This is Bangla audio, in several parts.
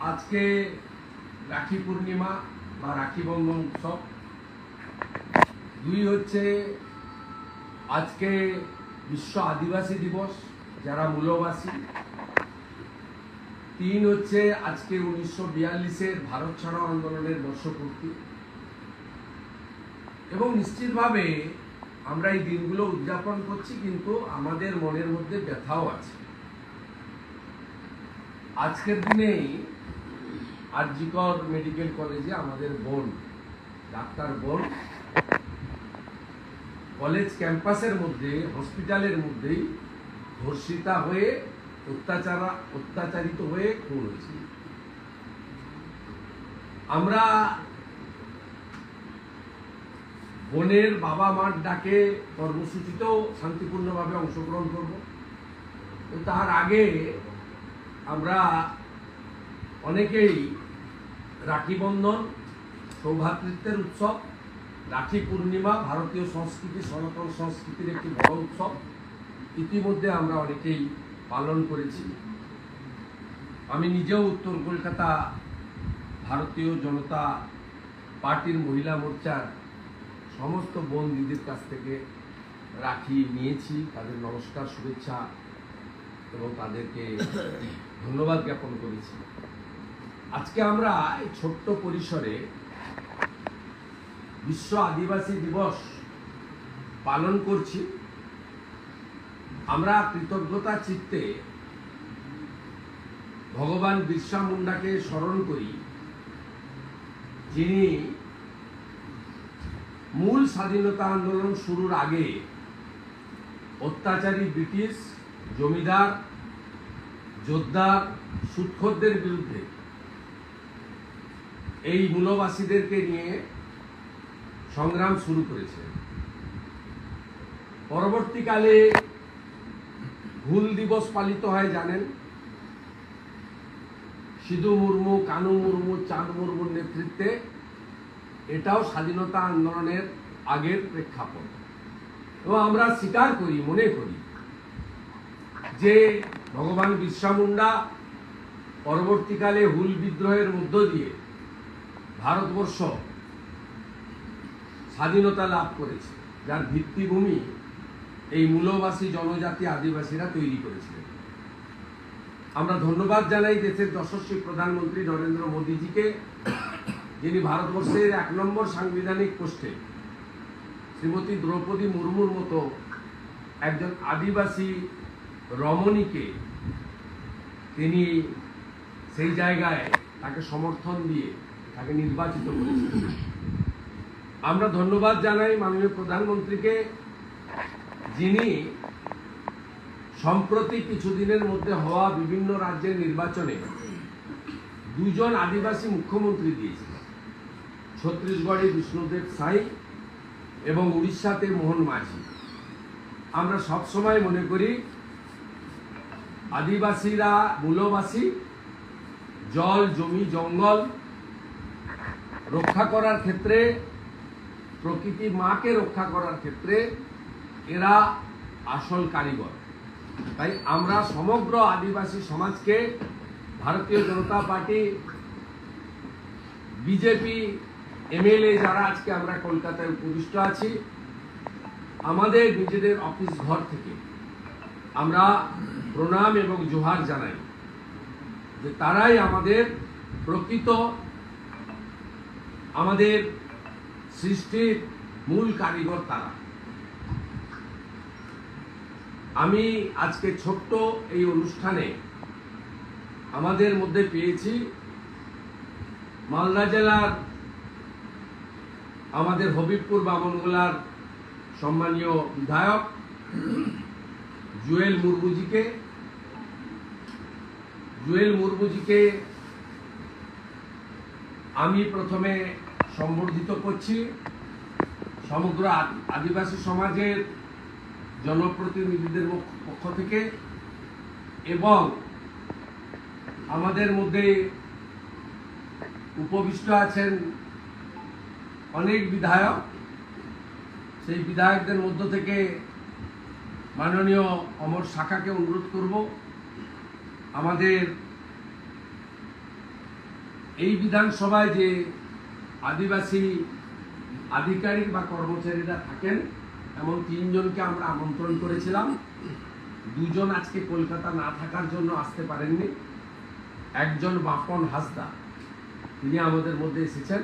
আজকে রাখি পূর্ণিমা বা রাখি বন্ধন উৎসব। দুই হচ্ছে আজকে বিশ্ব আদিবাসী দিবস, যারা মূলবাসী তিন হচ্ছে আজকে উনিশশো বিয়াল্লিশের ভারত ছাড়ো আন্দোলনের বর্ষপূর্তি। এবং নিশ্চিতভাবে আমরা এই দিনগুলো উদযাপন করছি, কিন্তু আমাদের মনের মধ্যে ব্যথাও আছে। আজকের দিনেই আরজিকর মেডিকেল কলেজে আমাদের বোন, ডাক্তার বোন, কলেজ ক্যাম্পাসের মধ্যে, হসপিটালের মধ্যেই ধর্ষিতা হয়ে, অত্যাচার, অত্যাচারিত হয়ে খুন হয়েছে। আমরা বোনের বাবা মার ডাকে কর্মসূচিতেও শান্তিপূর্ণভাবে অংশগ্রহণ করব। তার আগে আমরা অনেকেই রাখি বন্ধন উৎসব, রাখি পূর্ণিমা, ভারতীয় সংস্কৃতি, সনাতন সংস্কৃতির একটি বড় উৎসব। ইতিমধ্যে আমরা অনেকেই পালন করেছি। আমি নিজেও উত্তর কলকাতা ভারতীয় জনতা পার্টির মহিলা মোর্চার সমস্ত বোন দিদির কাছ থেকে রাখি নিয়েছি। তাদের নমস্কার, শুভেচ্ছা এবং তাদেরকে ধন্যবাদ জ্ঞাপন করেছি। আজকে আমরা এই ছোট্ট পরিসরে বিশ্ব আদিবাসী দিবস পালন করছি। আমরা কৃতজ্ঞতা চিত্তে ভগবান বিরসা মুন্ডাকে স্মরণ করি, যিনি মূল স্বাধীনতা আন্দোলন শুরুর আগে অত্যাচারী ব্রিটিশ জমিদার যোদ্ধা সুৎখরদের বিরুদ্ধে এই মূলবাসীদেরকে নিয়ে সংগ্রাম শুরু করেছে। পরবর্তীকালে হুল দিবস পালিত হয়, জানেন? সিধু মুর্মু, কানু মুর্মু, চাঁদ মুর্মুর নেতৃত্বে এটাও স্বাধীনতা আন্দোলনের আগের প্রেক্ষাপট। এবং আমরা স্বীকার করি, মনে করি যে ভগবান বিরসা মুন্ডা পরবর্তীকালে হুল বিদ্রোহের মধ্য দিয়ে ভারতবর্ষ স্বাধীনতা লাভ করেছে। যার ভিত্তিভূমি এই মূলবাসী জনজাতি আদিবাসীরা তৈরি করেছিলেন। আমরা ধন্যবাদ জানাই দেশের যশস্বী প্রধানমন্ত্রী নরেন্দ্র মোদীজিকে, যিনি ভারতবর্ষের এক নম্বর সাংবিধানিক পোস্টে শ্রীমতী দ্রৌপদী মুর্মুর মতো একজন আদিবাসী রমণীকে তিনি সেই জায়গায় তাকে সমর্থন দিয়ে তাকে নির্বাচিত করেছেন আমরা ধন্যবাদ জানাই মাননীয় প্রধানমন্ত্রীকে, যিনি সম্প্রতি কিছুদিনের মধ্যে হওয়া বিভিন্ন রাজ্যের নির্বাচনে দুজন আদিবাসী মুখ্যমন্ত্রী দিয়েছিলেন। ছত্তিশগড়ে বিষ্ণুদেব সাই এবং উড়িষ্যাতে মোহন মাঝি। আমরা সবসময় মনে করি, আদিবাসীরা মূলবাসী, জল, জমি, জঙ্গল রক্ষা করার ক্ষেত্রে, প্রকৃতি মাকে রক্ষা করার ক্ষেত্রে এরা আসল কারিগর। তাই আমরা সমগ্র আদিবাসী সমাজকে ভারতীয় জনতা পার্টি, বিজেপি, এমএলএ যারা আজকে আমরা কলকাতায় উপবিষ্ট আছি, আমাদের নিজেদের অফিস ঘর থেকে আমরা প্রণাম এবং জোহার জানাই যে তারাই আমাদের প্রকৃত আমাদের সৃষ্টির মূল কারিগর তারা। আমি আজকে ছোট্ট এই অনুষ্ঠানে আমাদের মধ্যে পেয়েছি মালদা জেলার আমাদের হবিবপুর বামনগোলার সম্মানীয় বিধায়ক জুয়েল মুর্মুজিকে। জুয়েল মুর্মুজিকে আমি প্রথমে সম্বর্ধিত করছি। সমগ্র আদি- আদিবাসী সমাজের জনপ্রতিনিধিদের পক্ষ থেকে এবং আমাদের মধ্যে উপবিষ্ট আছেন অনেক বিধায়ক। সেই বিধায়কদের মধ্য থেকে মাননীয় অমর শাখাকে অনুরোধ করব। আমাদের এই বিধানসভায় যে আদিবাসী আধিকারিক বা কর্মচারীরা থাকেন, এমন তিনজনকে আমরা আমন্ত্রণ করেছিলাম। দুজন আজকে কলকাতা না থাকার জন্য আসতে পারেননি। একজন বাপন হাসদা, তিনি আমাদের মধ্যে এসেছেন।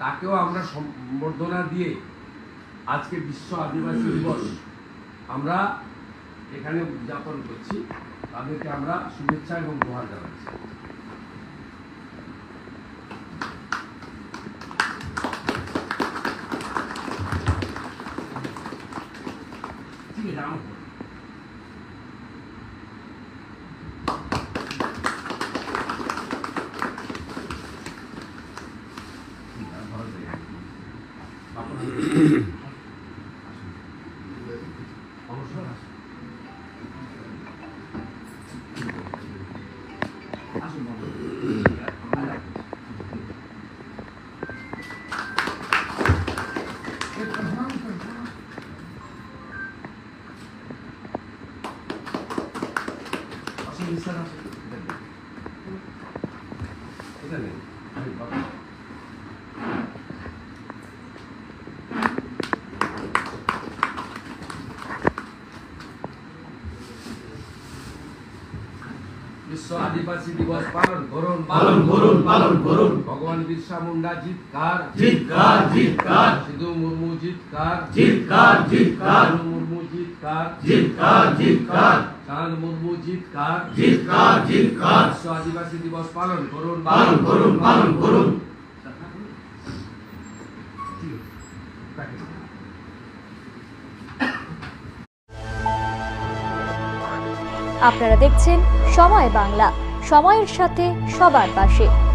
তাকেও আমরা সম্বর্ধনা দিয়ে আজকে বিশ্ব আদিবাসী দিবস আমরা এখানে উদযাপন করছি। তাদেরকে আমরা শুভেচ্ছা এবং উপহার জানাচ্ছি ঠিক আছে আমার অবশ্যই আসুন। আসুন বাবা। বিশ্ব আদিবাসী দিবস পালন করুন পালন করুন পালন করুন। ভগবান বিরসা মুন্ডা জিতকার জিতকার জিতকার সিধু মুর্মু জিতকার জিতকার জিতকার মুর্মু জিতকার জিতকার জিতকার চাঁদ মুর্মু জিতকার জিতকার জিতকার বিশ্ব আদিবাসী দিবস পালন করুন পালন করুন পালন করুন। আপনারা দেখছেন সময় বাংলা। সময়ের সাথে সবার পাশে।